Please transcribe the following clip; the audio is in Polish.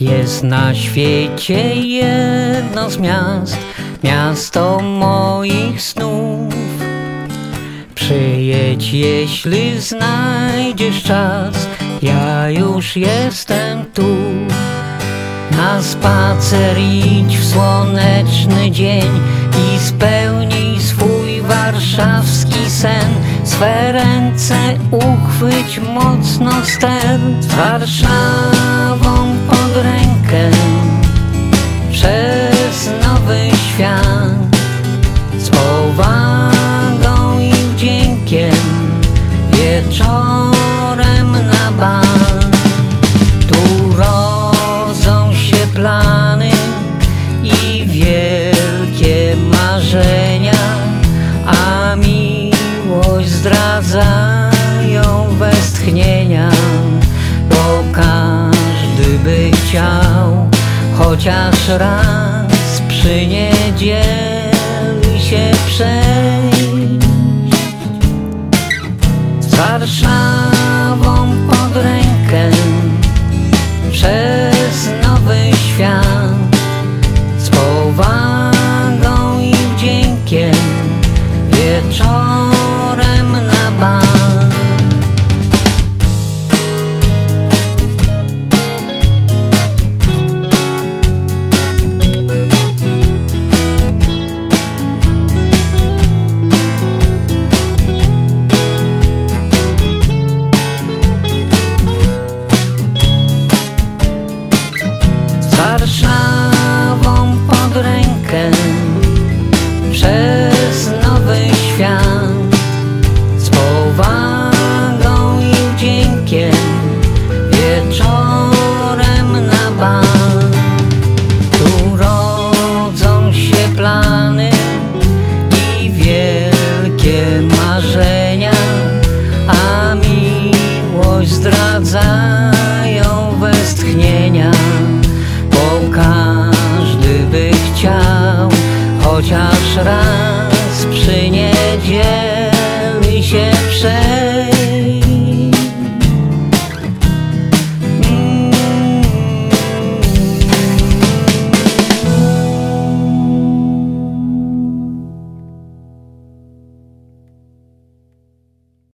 Jest na świecie jedno z miast, miasto moich snów. Przyjedź, jeśli znajdziesz czas, ja już jestem tu. Na spacer idź w słoneczny dzień i spełnij swój warszawski sen. Swe ręce uchwyć mocno ster z świat z powagą i wdziękiem wieczorem na bal. Tu rodzą się plany i wielkie marzenia, a miłość zdradzają westchnienia, bo każdy by chciał chociaż raz przy niedzieli się przejść. Z Warszawą pod rękę przez nowy świat z powagą i wdziękiem wieczorem na bal. Tu rodzą się plany i wielkie marzenia, a miłość zdradzają westchnienia. chociaż raz przy niedzieli.